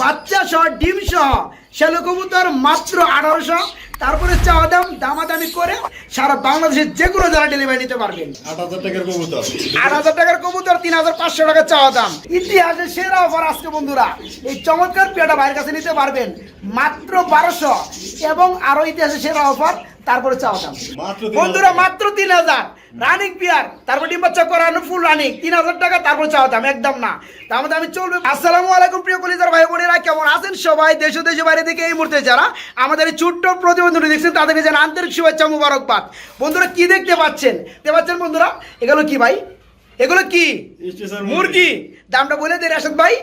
বাচ্চা সহ ডিম সহ শ্যালো কবুতর মাত্র আঠারোশো। তারপরে চাওয়া দাম দামাদামি করে সারা বাংলাদেশের যে কোনো যারা ডেলিভারি নিতে পারবেন। আট হাজার টাকার কবুতর। আট হাজার টাকার কবুতর তিন হাজার পাঁচশো টাকা চাওয়া দাম। ইতিহাসের সেরা অফার আজকে বন্ধুরা। এই চমৎকার পেয়াটা ভাইয়ের কাছে নিতে পারবেন মাত্র বারোশো। এবং আরও ইতিহাসের সেরা অফার তারপরে চাওয়া দাম। বন্ধুরা মাত্র তিন হাজার। রানিং পিয়ার তারপর ডিম বাচ্চা করানো ফুল রানিং তিন হাজার টাকা তারপর চাওয়া দাম একদম না। তার মধ্যে আমি চলবে। আসসালামু আলাইকুম প্রিয় কলিজার ভাই বোনেরা কেমন আছেন সবাই? দেশ দেশে বাইরে থেকে এই মুহূর্তে যারা আমাদের এই ছোট্ট প্রতিবন্ধী দেখছেন তাদেরকে যেন আন্তরিক শুভেচ্ছা মুবারকবাদ। বন্ধুরা কি দেখতে পাচ্ছেন? দেখতে পাচ্ছেন বন্ধুরা এগুলো কি ভাই? এগুলো কি? মুরগি? দামটা বলে দেন রাশেদ ভাই।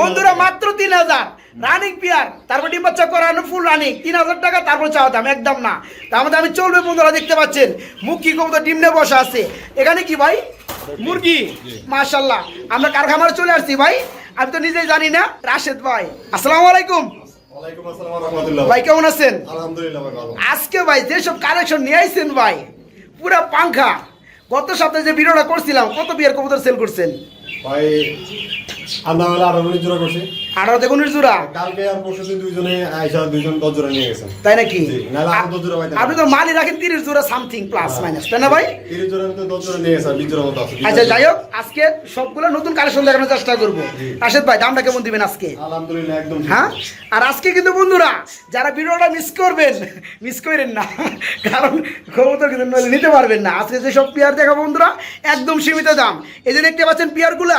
বন্ধুরা মাত্র তিন হাজার। রানিং পিয়ার তারপর ডিম বাচ্চা করানো ফুল রানিং তিন হাজার টাকা তারপর চাওয়া দাম একদম না। তার মধ্যে আমি চলবে বন্ধুরা দেখতে পাচ্ছেন। মুখি কবুতর ডিম নিয়ে বসা আছে। এখানে কি ভাই? মুরগি। মাশাল্লাহ আমরা কারখানার চলে আসছি ভাই। আমি তো নিজেই জানি না। রাশেদ ভাই আসসালামু আলাইকুম। ভাই কেমন আছেন? আজকে ভাই যেসব কালেকশন নিয়ে আইছেন ভাই পুরা পাংখা। গত সপ্তাহে যে ভিডিওটা করছিলাম কত বিয়ার কবুতর সেল করছেন? ভাই আমরা হলে আরও উনিশ জোড়া করছি। আঠারো থেকে উনিশ জোড়া? কালকে আর পরশু দুইজনে আইসা দুইজন দশ জোড়া নিয়ে গেছেন তাই নাকি? জি, নাহলে আরও দশ জোড়া পাইতেন। আপনি তো মালি রাখেন তিরিশ জোড়া সামথিং প্লাস মাইনাস তাই না ভাই? তিরিশ জোড়ার ভিতরে দশ জোড়া নিয়ে গেছে বিশ জোড়ার মতো আচ্ছা যাই হোক আজকে সবগুলো নতুন কালেকশন দেখানোর চেষ্টা করব। রাশেদ ভাই দামটা কেমন দিবেন আজকে? আলহামদুলিল্লাহ একদম হ্যাঁ? আর আজকে কিন্তু বন্ধুরা যারা ভিডিওটা মিস করবেন মিস করেন না। কারণ কবুতর কিন্তু নিতে পারবেন না। আজকে যেসব পেয়ার দেখাবো বন্ধুরা একদম সীমিত দাম। এই যে দেখতে পাচ্ছেন পেয়ারগুলা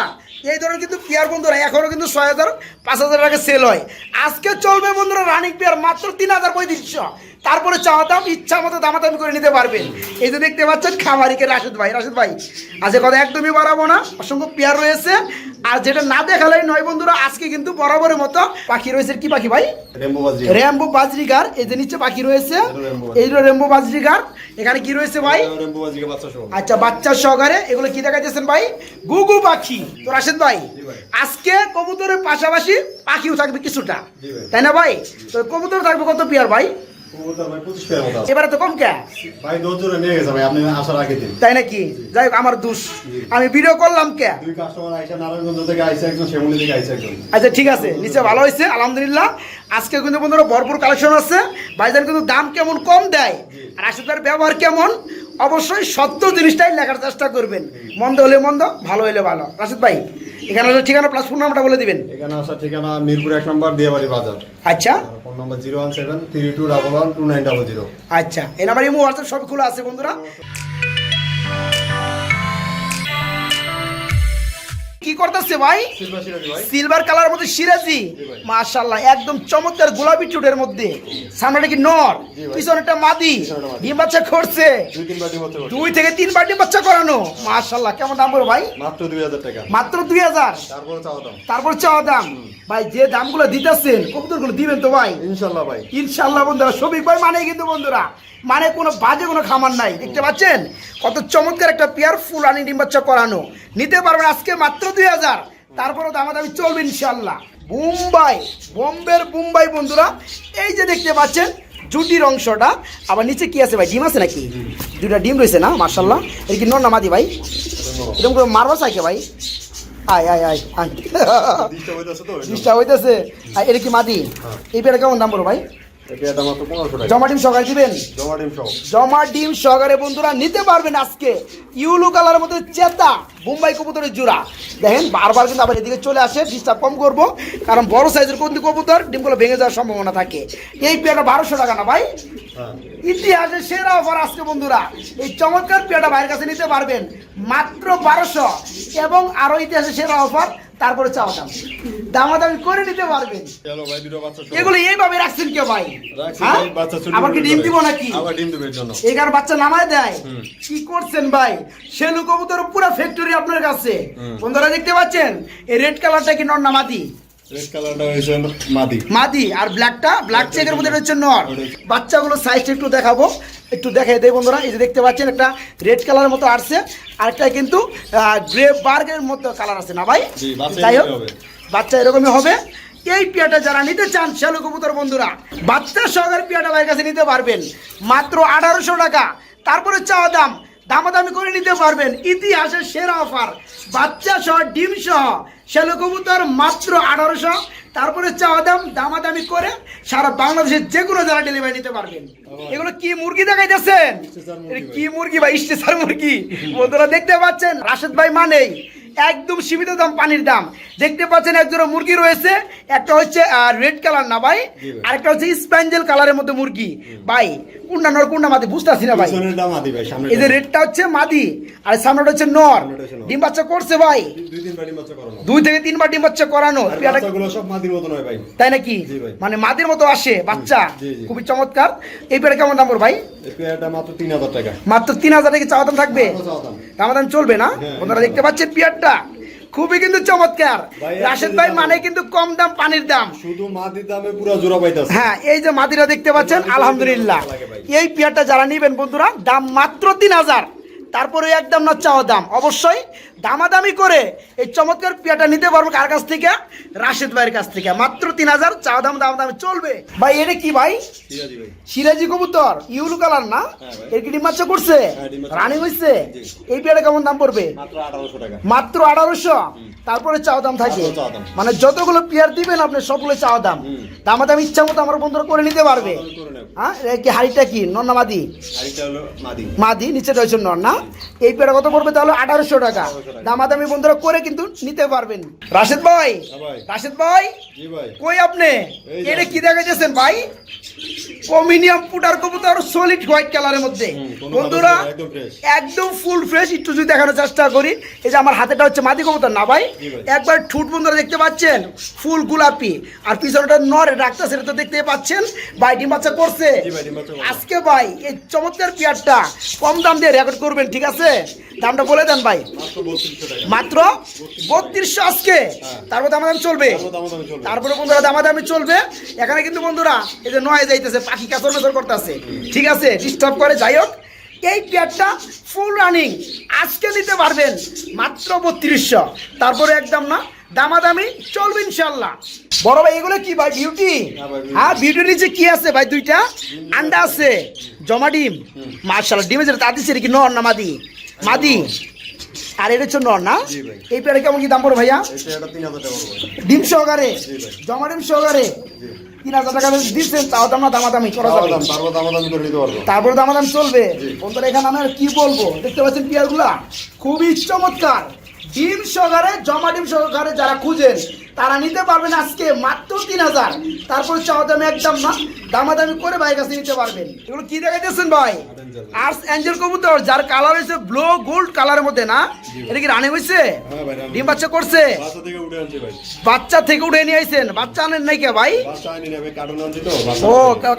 এই ধরনের কিন্তু পেয়ার বন্ধুরা এখনও কিন্তু ছয় হাজার, পাঁচ হাজার টাকা সেল হয়। আজকে চলবে বন্ধুরা রানিক পেয়ার মাত্র তিন হাজার পঁয়ত্রিশশো তারপরে চাওয়া দাম ইচ্ছা মতো দামাদামি করে নিতে পারবেন এই যে দেখতে পাচ্ছেন খামারিকে রাশেদ ভাই রাশেদ ভাই আজকে কথা একদমই বাড়াবো না। অসংখ্য পেয়ার রয়েছে। আর যেটা না দেখালেই নয় বন্ধুরা আজকে কিন্তু বরাবরের মতো পাখি রয়েছে। কি পাখি ভাই? Rainbow budgerigar. এই যে নিচে পাখি রয়েছে এই রেম্বো বাজরিগার। এখানে কি রয়েছে ভাই? আচ্ছা বাচ্চা সহকারে। এগুলো কি দেখাইতেছেন ভাই? গুগু পাখি। তো রাশেদ ভাই আজকে কবুতরের পাশাপাশি পাখিও থাকবে কিছুটা। তাই না ভাই? তো কবুতর থাকবে কত পেয়ার ভাই? এবারে তো কম কে? ভাই নিয়ে গেছে ভাই আপনি আসার আগে দিন। তাই নাকি? যাই হোক আমার দোষ। আমি ভিডিও করলাম কে? দুই কাস্টমার আইসা নারায়ণগঞ্জ থেকে আইসা একজন শ্যামলি থেকে আইসা একজন। আচ্ছা ঠিক আছে নিচে ভালো হয়েছে আলহামদুলিল্লাহ। আজকে কিন্তু বন্ধুরা ভরপুর কালেকশন আছে। ভাইজান কিন্তু দাম কেমন কম দেয়? আর আসলে ব্যবহার কেমন? অবশ্যই সত্য জিনিসটাই লেখার চেষ্টা করবেন। মন্দ হলে মন্দ ভালো হলে ভালো। রাশিদ ভাই এখানে আসার ঠিকানা প্লাস ফোন নাম্বারটা বলে দিবেন। এখানে আসার ঠিকানা মিরপুর এক নম্বর দিয়াবাড়ি বাজার। আচ্ছা। Phone number zero one seven three two double one two nine double zero. আচ্ছা এই নাম্বারে ইমো হোয়াটসঅ্যাপ সব খোলা আছে বন্ধুরা। কি করতেছে ভাই? সিলভার কালার মধ্যে সিরাজি? ভাই। মাশাআল্লাহ একদম চমৎকার গোলাপি চুটের মধ্যে। সামনেটা কি নর। পিছনেটা মাদি। ডিম বাচ্চা করছে। দুই থেকে তিন বার ডিম বাচ্চা করানো। মাশাআল্লাহ কেমন দাম বলো ভাই? মাত্র দুই হাজার টাকা। মাত্র দুই হাজার? তারপরে চাওয়া দাম। ভাই যে দামগুলো দিতেছেন কবুতরগুলো দিবেন তো ভাই? ইনশাল্লাহ ভাই। ইনশাল্লাহ বন্ধুরা শফিক ভাই মানে কিন্তু বন্ধুরা মানে কোনো বাজে কোনো খামার নাই। দেখতে পাচ্ছেন? কত চমৎকার একটা পেয়ার ফুল আনি ডিম বাচ্চা করানো। নিতে পারবেন আজকে মাত্র দুই হাজার। তারপরে দামাদামি চলবে ইনশাল্লাহ মুম্বাই বোম্বের মুম্বাই বন্ধুরা এই যে দেখতে পাচ্ছেন জুটির অংশটা। আবার নিচে কি আছে ভাই ডিম আছে নাকি? দুটা ডিম রয়েছে না মার্শাল্লাহ এটা কি নর না মাদি ভাই? এরকম করে মারবা চাইকে ভাই। আয় আয় আয় আয়। ডিস্টার্ব হইতেছে হইতেছে। আর এটা কি মাদি? এই পেয়ারা কেমন দাম বলো ভাই? জমা ডিম দিবেন? জমা ডিম সহকারে বন্ধুরা নিতে পারবেন আজকে। ইউলো মধ্যে চেতা মুম্বাই কবুতরের জোড়া। দেখেন বারবার কিন্তু আবার এদিকে চলে আসে ডিস্টার্ব কম করব। কারণ বড় সাইজের কোন কবুতর ডিমগুলো ভেঙে যাওয়ার সম্ভাবনা থাকে। এই পেয়ারটা বারোশো টাকা না ভাই? হ্যাঁ। ইতিহাসের সেরা অফার আজকে বন্ধুরা। এই চমৎকার পেয়ারটা ভাইয়ের কাছে নিতে পারবেন। মাত্র বারোশো। এবং আরও ইতিহাসের সেরা অফার তারপরে চাওয়া দাম দামাদামি করে নিতে পারবেন। এগুলো এইভাবে রাখছেন কেউ ভাই? হ্যাঁ? আবার কি ডিম দেবে। নাকি? এগার বাচ্চা নামায় দেয়? কি করছেন ভাই? সেলু কবুতর পুরো ফ্যাক্টরি আপনার কাছে। বন্ধুরা দেখতে পাচ্ছেন? এই রেড কালারটা কি নর না মাদি রেড কালারটা হয়েছে মাদি। মাদি আর ব্ল্যাকটা ব্ল্যাক চেকের মধ্যে রয়েছে নর। ওটাই। বাচ্চাগুলো সাইজটা একটু দেখাবো। একটু দেখাই দেয় বন্ধুরা এই যে দেখতে পাচ্ছেন একটা রেড কালারের মতো আসছে কিন্তু গ্রে বার্গের মতো কালার আছে না ভাই? বাচ্চা যাই হোক বাচ্চা এরকমই হবে। এই পিয়াটা যারা নিতে চান শ্যালু কবুতর বন্ধুরা বাচ্চা সহকারে পিয়াটা ভাইয়ের কাছে নিতে পারবেন। মাত্র আঠারোশো টাকা। তারপরে চাওয়া দাম দামাদামি করে নিতে পারবেন। ইতিহাসের সেরা অফার। বাচ্চা সহ ডিম সহ শ্যালো কবুতর মাত্র আঠারোশো। তারপরে চাওয়া দাম দামাদামি করে সারা বাংলাদেশের যে কোনো যারা ডেলিভারি নিতে পারবেন। এগুলো কি মুরগি দেখাইতেছেন? কি মুরগি বা স্টেশন মুরগি? বন্ধুরা দেখতে পাচ্ছেন রাশেদ ভাই মানেই। একদম সীমিত দাম পানির দাম। দেখতে পাচ্ছেন একজোড়া মুরগি রয়েছে একটা হচ্ছে রেড কালার না ভাই। আরেকটা হচ্ছে স্প্যাঞ্জেল কালারের মধ্যে মুরগি। ভাই। কোনটা নর কোনটা মাদি বুঝতেছি না ভাই। এই যে রেডটা হচ্ছে মাদি আর সামনেটা হচ্ছে নর। ডিম বাচ্চা করছে ভাই। দুই থেকে তিনবার ডিম বাচ্চা করানো। আর পেয়ারটা- সব মাদির মতো নয় ভাই। তাই নাকি? মানে মাদির মতো আসে বাচ্চা। খুবই চমৎকার। এই পেয়ারা কেমন দাম ভাই? মাত্র তিন হাজার টাকা। মাত্র তিন হাজার টাকা চাওয়া দাম থাকবে? আরও চাওয়া দাম। দামাদাম চলবে না? ওনারা হ্যাঁ। দেখতে পাচ্ছেন পিয়ারটা? খুবই কিন্তু চমৎকার। রাশেদ ভাই মানে কিন্তু কম দাম পানির দাম। শুধু মাদির দামে পুরো জোড়া পাইতাছে। হ্যাঁ এই যে মাদিরা দেখতে পাচ্ছেন আলহামদুলিল্লাহ। এই পিয়ারটা যারা নেবেন বন্ধুরা দাম মাত্র তিন হাজার। তারপরে একদম না চাওয়া দাম। অবশ্যই দামাদামি করে এই চমৎকার পিয়াটা নিতে পারব কার কাছ থেকে? রাশেদ ভাইয়ের কাছ থেকে। মাত্র তিন হাজার চা দাম দাম দামে চলবে। ভাই এটা কি ভাই? সিরাজি কবুতর ইউলু কালার না? হ্যাঁ। এর কি ডিম বাচ্চা করছে? হ্যাঁ, রানি হয়েছে? এই পেয়ারা কেমন দাম পড়বে? মাত্র আঠারোশো তারপরে চাওয়া দাম থাকে। মানে যতগুলো পেয়ার দিবেন আপনি সবগুলো চাওয়া দাম। হুম। দামা দাম ইচ্ছা মতো আমার বন্ধুরা করে নিতে পারবে। হ্যাঁ কি হাড়িটা কি? নন্না মাদি? মাদি। মাদি নিচে রয়েছে নর না? এই পেয়ারা কত পড়বে তাহলে? আঠারোশো টাকা। দামাদামি বন্ধুরা করে কিন্তু নিতে পারবেন। রাশেদ ভাই হ্যাঁ। রাশেদ ভাই কই আপনি। এটা কি দেখাইতেছেন ভাই? কমিনিয়াম পুটার কবুতর সলিড হোয়াইট কালারের মধ্যে। বন্ধুরা একদম ফুল ফ্রেশ একটু যদি দেখানোর চেষ্টা করি এই যে আমার হাতেটা হচ্ছে মাদি কবুতর না ভাই? একবার ঠুট বন্ধুরা দেখতে পাচ্ছেন ফুল গোলাপি। আর পিছনটা নরে ডাক্তার সেটা তো দেখতে পাচ্ছেন ভাই, ডিম বাচ্চা করছে। আজকে ভাই এই চমৎকার পেয়ারটা কম দাম দিয়ে রেকর্ড করবেন ঠিক আছে? দামটা বলে দেন ভাই। মাত্র বত্রিশশো আজকে। তারপর দাম দাম চলবে দামাদামি চলবে। তারপরে বন্ধুরা দামাদামি চলবে। এখানে কিন্তু বন্ধুরা এই যে নয় যাইতেছে পাখি কাতর নজর করতেছে। ঠিক আছে ডিস্টার্ব করে যাই হোক। এই পেয়ারটা ফুল রানিং আজকে দিতে পারবেন মাত্র বত্রিশশো। তারপরে একদম না দামাদামি চলবে ইনশাল্লাহ বড় ভাই এগুলো কি ভাই বিউটি হ্যাঁ beauty। হ্যাঁ বিউটির নিচে কি আছে ভাই দুইটা? আন্ডা আছে। জমা ডিম। মার্শাল্লাহ ডিমে যেটা তা দিচ্ছে কি নর না মাদি? মাদি। আর এটা হচ্ছে নর না এই পেয়ারে কেমন কি দাম পড়ে ভাইয়া? ডিম সহকারে? জমা ডিম সহকারে? তিন হাজার টাকা দিচ্ছেন তাও তো আমরা দামাদামি করা যাবে। দাম তারপর দামাদামি চলবে। বন্ধুরা এখানে আমরা কি বলব? দেখতে পাচ্ছেন পেয়ারগুলা? খুবই চমৎকার। ডিম সহকারে জমা ডিম সহকারে যারা খুঁজেন তারা নিতে পারবেন আজকে মাত্র তিন হাজার। তারপর চাওয়া দামে একদম না দামাদামি করে ভাইয়ের কাছে নিতে পারবেন। এগুলো কি দেখাইতেছেন ভাই? আর্টস অ্যাঞ্জেল কবুতর যার কালার হয়েছে ব্লু গোল্ড কালারের মধ্যে না? এটা কি রানি হয়েছে হ্যাঁ। ডিম বাচ্চা করছে? বাচ্চা থেকে উঠে নিয়ে আইছেন? বাচ্চা আনেন নাই কে ভাই? ও।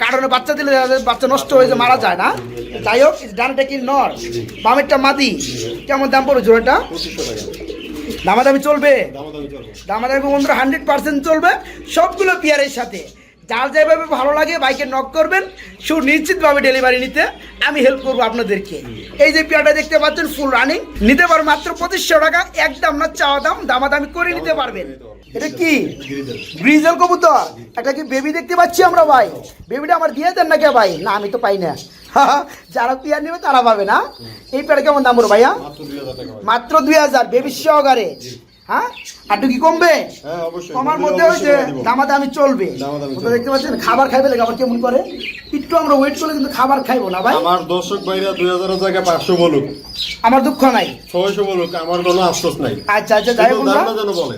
কারণে বাচ্চা দিলে বাচ্চা নষ্ট হয়ে যায় মারা যায় না? যাই হোক ডানটা কি নর? বামেরটা মাদি। কেমন দাম পড়ে জোড়াটা? দামাদামি চলবে? দামাদামি চলবে। দামাদামি বন্ধুরা হান্ড্রেড পার্সেন্ট চলবে। সবগুলো পিয়ারের সাথে। যার যেভাবে ভালো লাগে বাইকে নক করবেন সুনিশ্চিতভাবে ডেলিভারি নিতে আমি হেল্প করব আপনাদেরকে। এই যে পেয়ারটা দেখতে পাচ্ছেন ফুল রানিং নিতে পারবেন মাত্র পঁচিশশো টাকা একদম না চাওয়া দাম দামাদামি করে নিতে পারবেন। এটা কি? গ্রিজেল কবুতর? একটা কি বেবি দেখতে পাচ্ছি আমরা ভাই? বেবিটা আমার দিয়ে দেন না কে ভাই? না আমি তো পাই না। যারা পিয়ার নেবে তারা পাবে না। এই পেয়ারা কেমন দাম পড়বে ভাইয়া? মাত্র দুই হাজার বেবি সহকারে হ্যাঁ? আর একটু কি কমবে? হ্যাঁ কমার মধ্যে হয়েছে। চলবে। ওটা দেখতে পাচ্ছেন খাবার খাইবে আবার কেমন করে? একটু আমরা ওয়েট করলে কিন্তু খাবার খাইবো না ভাই। আমার দর্শক ভাইরা দুই হাজারের জায়গায় পাঁচশো বলুক। আমার দুঃখ নাই। ছয়শো বলুক আমার কোনো আফসোস নাই। আচ্ছা আচ্ছা যাই বলে।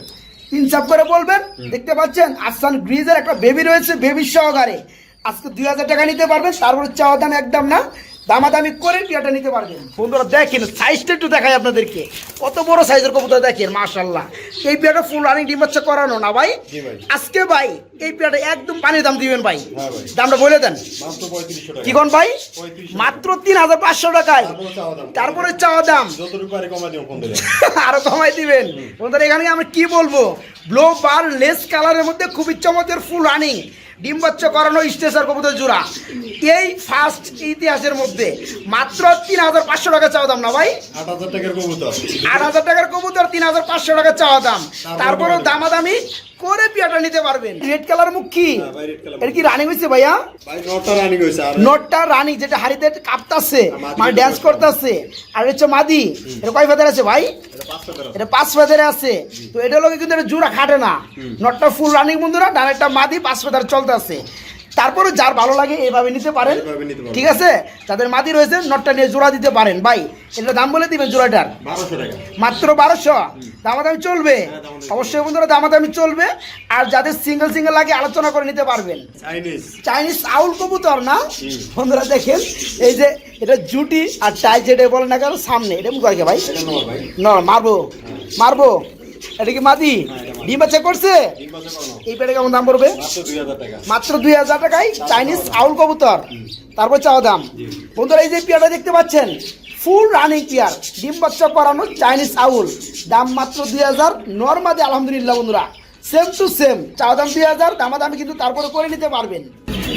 ইনসাফ করে বলবেন। দেখতে পাচ্ছেন আসান গ্রিজের একটা বেবি রয়েছে বেবি সহকারে। আজকে দুই হাজার টাকা নিতে পারবেন তারপরে চাওয়া দাম একদম না। দামাদামি করে পিয়াটা নিতে পারবেন। বন্ধুরা দেখেন সাইজটা একটু দেখাই আপনাদেরকে। কত বড় সাইজের কবুতর দেখেন মাশাল্লাহ এই পিয়াটা ফুল রানিং ডিম বাচ্চা করানো না ভাই? আজকে ভাই এই পিয়াটা একদম পানির দাম দিবেন ভাই। হ্যাঁ দামটা বলে দেন। কি কোন ভাই? মাত্র তিন হাজার পাঁচশো টাকায়। তারপরে চাওয়া দাম। আরও কমাই দিবেন। বন্ধুরা এখানে আমরা কি বলব? ব্লো বার লেস কালারের মধ্যে খুবই চমৎকার ফুল রানিং ডিম বাচ্চা করানো স্টেশন কবুতর জোড়া। এই ফার্স্ট ইতিহাসের মধ্যে মাত্র তিন হাজার পাঁচশো টাকা চাওয়া দাম না ভাই? আট হাজার টাকার কবুতর। আট হাজার টাকার কবুতর তিন হাজার পাঁচশো টাকা চাওয়া দাম। তারপরেও দামাদামি করে পিয়াটা নিতে পারবেন। রেড কালার মুখ কি? এটা কি রানিং হয়েছে ভাইয়া? ভাই নটা রানিং হয়েছে আর নটটা রানিং যেটা হাড়িতে কাঁপতাছে মানে ড্যান্স করতেছে। আর হচ্ছে মাদি। এটা কয় ফেদার আছে ভাই? এটা পাঁচ ফেদারে আছে। তো এটা লোকে কিন্তু এটা জোড়া খাটে না। নটটা ফুল রানিং বন্ধুরা ডানেরটা মাদি পাঁচ ফেদার চলতে আছে তারপরে যার ভালো লাগে এইভাবে নিতে পারেন। ঠিক আছে? যাদের মাদি রয়েছে নটটা নিয়ে জোড়া দিতে পারেন। ভাই এটা দাম বলে দিবেন জোড়াটার? মাত্র বারোশো? দামাদামি চলবে? হ্যাঁ, অবশ্যই বন্ধুরা দামাদামি চলবে। আর যাদের সিঙ্গেল সিঙ্গেল লাগে আলোচনা করে নিতে পারবেন। চাইনিজ আউল কবুতর না? বন্ধুরা দেখেন এই যে এটা জুটি আর টাই যেটা বলে না কেন সামনে। এটা মুখ ভাই। নয় ভাই। না মারবো। মারবো। এটা কি মাদি? ডিম বাচ্চা করছে? তিন এই পেটে কেমন দাম পড়বে? মাত্র দুই হাজার টাকা। মাত্র দুই হাজার টাকায় চাইনিজ আউল কবুতর। তারপর চাওয়া দাম। বন্ধুরা এই যে পেয়ারটা দেখতে পাচ্ছেন ফুল রানিং পেয়ার ডিম বাচ্চা করানো চাইনিজ আউল। দাম মাত্র দুই হাজার নর্মাদি আলহামদুলিল্লাহ বন্ধুরা। সেম টু সেম চাওয়া দাম দুই হাজার দামাদামি কিন্তু তারপরে করে নিতে পারবেন।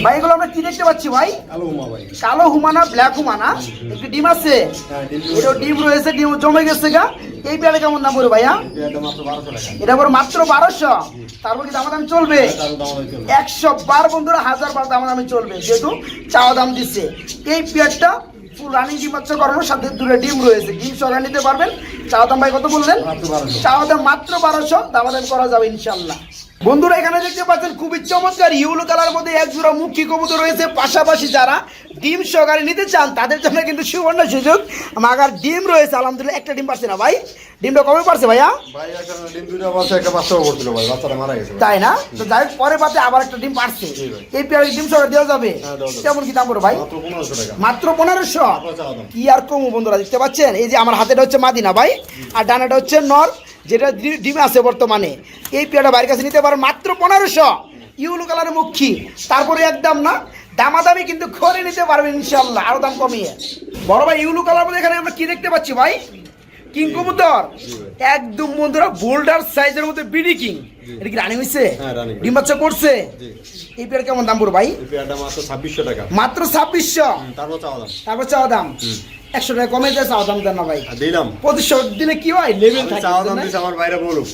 ভাই এগুলো আমরা কি দেখতে পাচ্ছি ভাই? কালো ভাই। কালো হুমানা ব্ল্যাক হুমানা একটু ডিম আছে? হ্যাঁ ডিম এটা ডিম রয়েছে ডিম জমে গেছে গা। এই পেয়ারে কেমন দাম পড়বে ভাইয়া? এটা মাত্র বারোশো টাকা। এটা পড়ে মাত্র বারোশো। তারপর কি দাম হয়েছে একশো বার বন্ধুরা হাজার বার দাম দামে চলবে যেহেতু চাওয়া দাম দিচ্ছে এই পেয়ারটা ফুল রানিং ডিম বাচ্চা করানোর সাথে দূরে ডিম রয়েছে। ডিম সরাই নিতে পারবেন। চাওয়া দাম ভাই কত বললেন? চাওয়া দাম মাত্র বারোশো দামাদাম করা যাবে ইনশাল্লাহ। বন্ধুরা এখানে দেখতে পাচ্ছেন খুবই চমৎকার ইউলো কালার মধ্যে এক জোড়া মুখী কবুতর রয়েছে। পাশাপাশি যারা ডিম সহকারে নিতে চান তাদের জন্য কিন্তু সুবর্ণ সুযোগ। মাগার ডিম রয়েছে আলহামদুলিল্লাহ একটা ডিম পারছে না ভাই। ডিমটা কমে পারছে ভাইয়া। তাই না? তো যাই হোক, পরে পাতে আবার একটা ডিম পারছে। এই পেয়ারে ডিম সহকারে দেওয়া যাবে? হ্যাঁ, দেওয়া যাবে। কেমন কি দাম পড়বে ভাই? মাত্র পনেরোশো কি আর কমু বন্ধুরা দেখতে পাচ্ছেন? এই যে আমার হাতেটা হচ্ছে মাদিনা ভাই আর ডানাটা হচ্ছে নর। যেটা ডিমে আছে বর্তমানে। এই পেয়ারটা বাইরের কাছে নিতে পারেন মাত্র পনেরোশো। ইউলো কালারের মুখী। তারপরে একদম না দামাদামি কিন্তু করে নিতে পারবেন ইনশাল্লাহ আরও দাম কমিয়ে। বড় ভাই ইউলো কালার মধ্যে এখানে আমরা কি দেখতে পাচ্ছি ভাই? কিং কবুতর। একদম বন্ধুরা বোল্ডার সাইজের মধ্যে বিডি কিং। এটা কি রানিং হয়েছে হ্যাঁ, ডিম বাচ্চা করছে? এই পেয়ার কেমন দাম পড়বে ভাই? মাত্র ছাব্বিশশো টাকা। মাত্র ছাব্বিশশো। তারপর চাওয়া দাম। তারপর চাওয়া দাম। একশো টাকা কমে যায় চাওয়া দাম দেন না ভাই। দিলাম প্রতিশো দিলে কি হয়? লেভেল থাকে চাওয়া দাম? দিচ্ছে আমার বাইরে বলুক।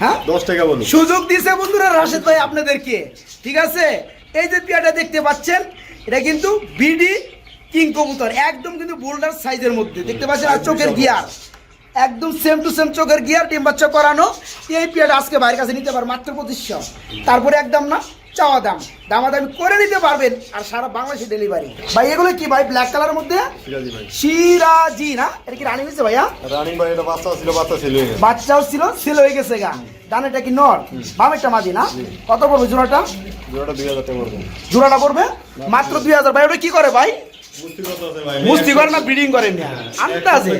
হ্যাঁ? দশ টাকা বলুক। সুযোগ দিয়েছে বন্ধুরা রাশেদ ভাই আপনাদেরকে। ঠিক আছে? এই যে পিয়াটা দেখতে পাচ্ছেন এটা কিন্তু বিডি কিং কবুতর। একদম কিন্তু বোল্ডার সাইজের মধ্যে। দেখতে পাচ্ছেন? আর চোখের গিয়ার। একদম সেম টু সেম চোখের গিয়ার ডিম বাচ্চা করানো। এই পিয়াটা আজকে বাইরের কাছে নিতে পারেন মাত্র পঁচিশশো। তারপরে একদম না চাওয়া দাম। দামাদামি করে নিতে পারবেন আর সারা বাংলাদেশে ডেলিভারি ভাই এগুলো কি ভাই ব্ল্যাক কালারের মধ্যে? সিরাজি না? এটা কি রানিং হয়েছে ভাইয়া? রানিং ভাই এটা বাচ্চা ছিল বাচ্চা ছিল। বাচ্চাও ছিল ছিল হয়ে গেছে গা। ডানেটা কি নর? বামেরটা মাঝি না? কত পড়বে জোড়াটা? জোড়াটা দুই হাজার টাকা পড়বে। জোড়াটা পড়বে? মাত্র দুই হাজার। ভাই ওটা কি করে ভাই? মুস্তি করে না ব্রিডিং করে মিয়া? আনতে আছে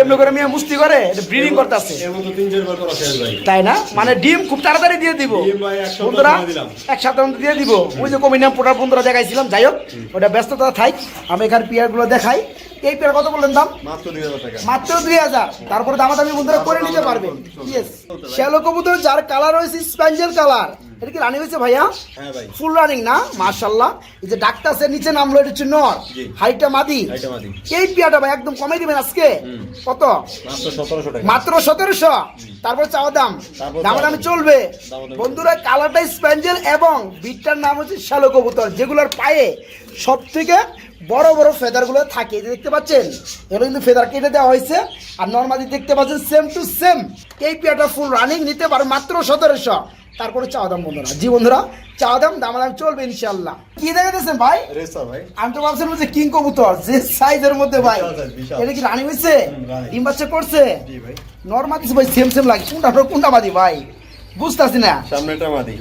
এমনি করে মিয়া মুস্তি করে ব্রিডিং করতে আছে তাই না? মানে ডিম খুব তাড়াতাড়ি দিয়ে দিব। বন্ধুরা এক সপ্তাহ দিয়ে দিব। ওই যে কমি নাম পোটার বন্ধুরা দেখাইছিলাম যাই হোক ওটা ব্যস্ততা থাক আমি এখানে পেয়ারগুলো দেখাই। এই পেয়ার কত বললেন দাম? মাত্র দুই হাজার টাকা। মাত্র দুই হাজার। তারপরে দামাদামি বন্ধুরা করে নিতে পারবেন ইয়েস শ্যালো কবুতর যার কালার হয়েছে স্প্যাঞ্জেল কালার এটা কি রানি হয়েছে ভাইয়া? হ্যাঁ ফুল রানিং না? মার্শাল্লাহ এই যে ডাক্তার নিচে নামলো এটা হচ্ছে নর। জি। হাইটটা মাদি। এই পিয়াটা ভাই একদম কমাই দিবেন আজকে? কত? মাত্র সতেরোশো তারপর চাওয়া দাম? তারপর দামে। চলবে। বন্ধুরা কালারটা স্প্যাঞ্জেল এবং বিটটার নাম হচ্ছে শ্যালো কবুতর যেগুলোর পায়ে সব থেকে বড় বড় ফেদারগুলো থাকে। এই যে দেখতে পাচ্ছেন? এগুলো কিন্তু ফেদার কেটে দেওয়া হয়েছে। আর নর্মালি দেখতে পাচ্ছেন সেম টু সেম এই পিয়াটা ফুল রানিং নিতে পারে মাত্র সতেরোশো। তারপরে চাওয়া দাম বন্ধুরা। জি বন্ধুরা চাওয়া দাম দাম চলবে ইনশাল্লাহ কি দেখাতেছেন ভাই? ভাই। আমি তো ভাবছিলাম যে কিং কবুতর যে সাইজের মধ্যে ভাই। এটা কি রানী হয়েছে ডিম বাচ্চা করছে? নর্মালি ভাই। সেম সেম লাগে। কোনটা কোনটা মাদি ভাই? বুঝতেছি না। সামনেটা মাদি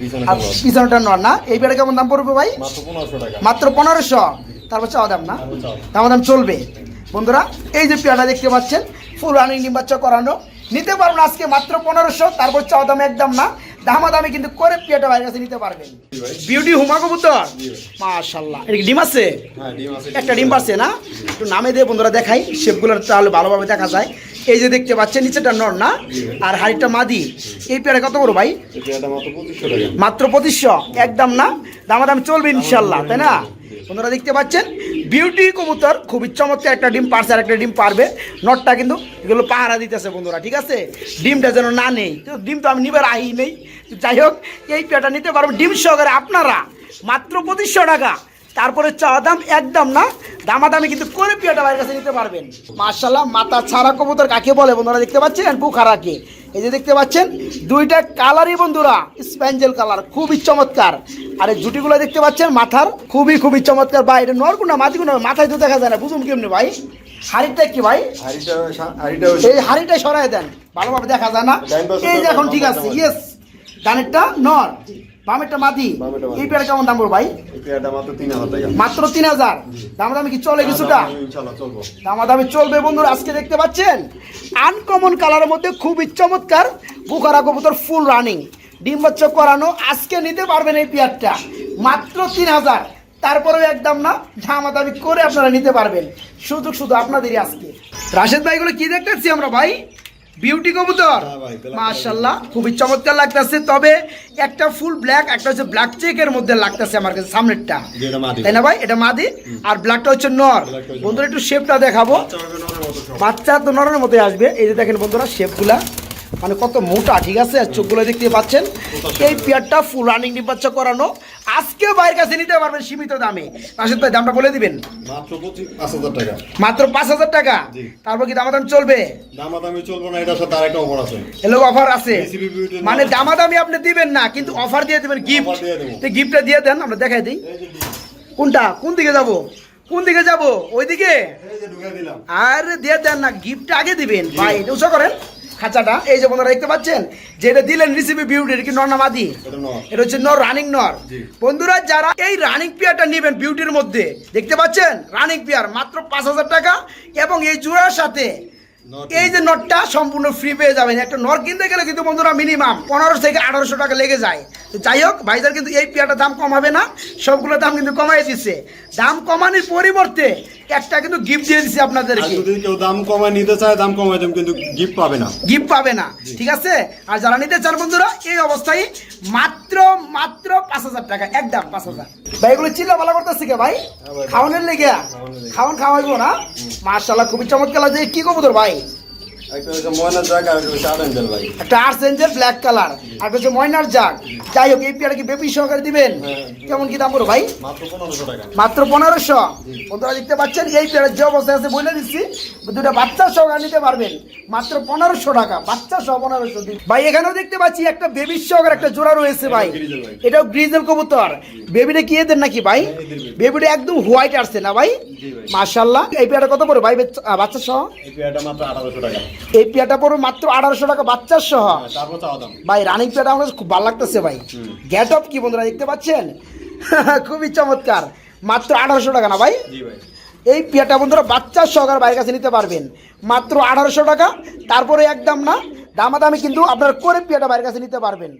পিছনটা নর না? এই বেড়ে কেমন দাম পড়বে ভাই? মাত্র পনেরোশো তারপর চাওয়া দাম না? দাম। দাম চলবে। বন্ধুরা এই যে পেয়ারা দেখতে পাচ্ছেন ফুল রানিং ডিম বাচ্চা করানো। নিতে পারবেন আজকে মাত্র পনেরোশো তারপর চাওয়া দাম একদম না। দামা দামে কিন্তু করে পেয়াটা কাছে নিতে পারবেন। বিউটি হুমা কবুতর? মাশাল্লাহ। এটা ডিম আছে? হ্যাঁ ডিম আছে। একটা ডিম পারছে না? একটু নামে দিয়ে বন্ধুরা দেখাই শেপগুলো তাহলে ভালোভাবে দেখা যায়। এই যে দেখতে পাচ্ছেন নিচেটা নর না? আর হাড়িটা মাদি। এই পেয়ারে কত বড় ভাই? মাত্র পঁচিশশো টাকা। মাত্র পঁচিশশো। একদম না? দামাদামি চলবে ইনশাল্লাহ তাই না? বন্ধুরা দেখতে পাচ্ছেন? বিউটি কবুতর, খুবই চমৎকার একটা ডিম পারছে আর একটা ডিম পারবে। নটটা কিন্তু এগুলো পাহারা দিতেছে বন্ধুরা, ঠিক আছে? ডিমটা যেন না নেই। তো ডিম তো আমি নিবার আহি নেই। যাই হোক, এই পেটা নিতে পারব ডিম সহকারে আপনারা। মাত্র পঁচিশশো টাকা। তারপরে চাওয়া দাম একদম না। দামাদামি কিন্তু করে পিয়াটা বাইরের কাছে নিতে পারবেন। মার্শাল্লাহ মাথা ছাড়া কবুতর কাকে বলে বন্ধুরা দেখতে পাচ্ছেন? বুখারাকে। এই যে দেখতে পাচ্ছেন দুইটা কালারই বন্ধুরা স্প্যাঞ্জেল কালার খুবই চমৎকার। আর এই জুটিগুলো দেখতে পাচ্ছেন মাথার খুবই খুবই চমৎকার। ভাই এটা নরগুনা মাঝগুনা মাথায় তো দেখা যায় না বুঝুন কেমনি ভাই? হাড়িটা কি ভাই? এই হাড়িটা সরাই দেন ভালোভাবে দেখা যায় না। এই যে এখন ঠিক আছে ইয়েস গানেরটা নর। বামেরটা মাদি। এই পেয়ারা কেমন দাম পড়বে ভাই? মাত্র তিন হাজার দাম দামি কি চলে কিছুটা? চলবো। বন্ধুরা আজকে দেখতে পাচ্ছেন? আনকমন কালারের মধ্যে খুবই চমৎকার কবুতর ফুল রানিং ডিম বাচ্চা করানো আজকে নিতে পারবেন এই পেয়ারটা। মাত্র তিন হাজার। তারপরেও একদম না দামাদামি করে আপনারা নিতে পারবেন। সুযোগ শুধু আপনাদেরই আজকে। রাশেদ ভাই এগুলো কি দেখতেছি আমরা ভাই? বিউটি কবুতর। হ্যাঁ মাশাল্লাহ খুবই চমৎকার লাগতেছে। তবে একটা ফুল ব্ল্যাক একটা হচ্ছে ব্ল্যাক চেক এর মধ্যে লাগতেছে আমার কাছে সামনেরটা। তাই না ভাই? এটা মাদি। আর ব্ল্যাকটা হচ্ছে নর। বন্ধুরা একটু শেপটা দেখাবো। বাচ্চা তো নরের মধ্যে আসবে। এই যে দেখেন বন্ধুরা শেপগুলা মানে কত মোটা ঠিক আছে? চোখগুলো দেখতে পাচ্ছেন? এই পেয়ারটা ফুল রানিং বাচ্চা করানো। আজকে বাইরের কাছে নিতে পারবেন সীমিত দামে। রাশেদ ভাই দামটা বলে দিবেন? মাত্র পাঁচ হাজার টাকা। তারপর কি দামাদাম চলবে? দামাদামি চলবো না এটার সাথে আরেকটা অফার আছে। এলো অফার আছে। BCB Beauty এর মানে। দামাদামি আপনি দিবেন না কিন্তু অফার দিয়ে দিবেন গিফট গিফটটা দিয়ে দেন আমরা দেখাই দিই। কোনটা? কোন দিকে যাব? কোন দিকে যাব? ওইদিকে? আর দিয়ে দেন না গিফট আগে দিবেন। ভাই উঁচু করেন। খাঁচাটা এই যে বন্ধুরা দেখতে পাচ্ছেন যেটা দিলেন রিসিপি বিউটি এটা কি নর না মাদি? এটা হচ্ছে নর রানিং নর। বন্ধুরা যারা এই রানিং পেয়ারটা নেবেন বিউটির মধ্যে দেখতে পাচ্ছেন? রানিং পেয়ার মাত্র পাঁচ হাজার টাকা এবং এই জোড়ার সাথে এই যে নটটা সম্পূর্ণ ফ্রি পেয়ে যাবেন। একটা নর কিনতে গেলে কিন্তু বন্ধুরা মিনিমাম পনেরো থেকে আঠারোশো টাকা লেগে যায়। তো যাই হোক ভাইজার কিন্তু এই পেয়ারটার দাম কমাবে না। সবগুলো দাম কিন্তু কমাই দিচ্ছে। দাম কমানোর পরিবর্তে একটা কিন্তু গিফট দিয়ে দিচ্ছে আর আপনাদেরকে যদি কেউ দাম কমায় নিতে চায় দাম কমায় দেব কিন্তু গিফট পাবে না। গিফট পাবে না। ঠিক আছে? আর যারা নিতে চান বন্ধুরা এই অবস্থায় মাত্র মাত্র পাঁচ হাজার টাকা। একদম পাঁচ হাজার। ভাই এগুলো চিল্লা ভালো করতেছে কে ভাই? হ্যাঁ খাওয়ানোর লেগে? খাওয়ান খাওয়াইবো না? মার্শাল্লাহ খুবই চমৎকার কি কবো তোর ভাই? একটা হচ্ছে ময়নার জায়গা আর একটা হচ্ছে আরেঞ্জেল ভাই একটা আর্সেঞ্জের ব্ল্যাক কালার আর হচ্ছে ময়নার জাগ যাই হোক এই পেয়ারা কি বেবি সহকারে দিবেন। হ্যাঁ। কেমন কি দাম করো ভাই? মাত্র পনেরোশো বন্ধুরা দেখতে পাচ্ছেন এই পেয়ারের যে অবস্থা আছে বলে দিচ্ছি। দুটা বাচ্চা সহকারে নিতে পারবেন। মাত্র পনেরোশো টাকা। বাচ্চা সহ পনেরোশো ভাই এখানেও দেখতে পাচ্ছি একটা বেবি সহকারে একটা জোড়া রয়েছে ভাই। এটাও গ্রিজেল কবুতর। বেবিটা কি এদের নাকি ভাই? হ্যাঁ, বেবিটা একদম হোয়াইট আসছে না ভাই। মার্শাল্লাহ এই পেয়ারটা কত পড়ে ভাই? বাচ্চা সহ? এই পেয়ারটা মাত্র আঠারোশো টাকা। এই পেয়াটা পড়বে মাত্র আঠারোশো টাকা বাচ্চার সহ। হ্যাঁ, ভাই রানিং পেয়াটা আমার খুব ভালো লাগতেছে ভাই। গেট অফ কি বন্ধুরা দেখতে পাচ্ছেন? খুবই চমৎকার। মাত্র আঠারোশো টাকা না ভাই? এই পেয়াটা বন্ধুরা বাচ্চার সহকার বাইরের কাছে নিতে পারবেন। মাত্র আঠারোশো টাকা তারপরে একদম না দামাদামি কিন্তু আপনার করে পেয়াটা বাইরের কাছে নিতে পারবেন।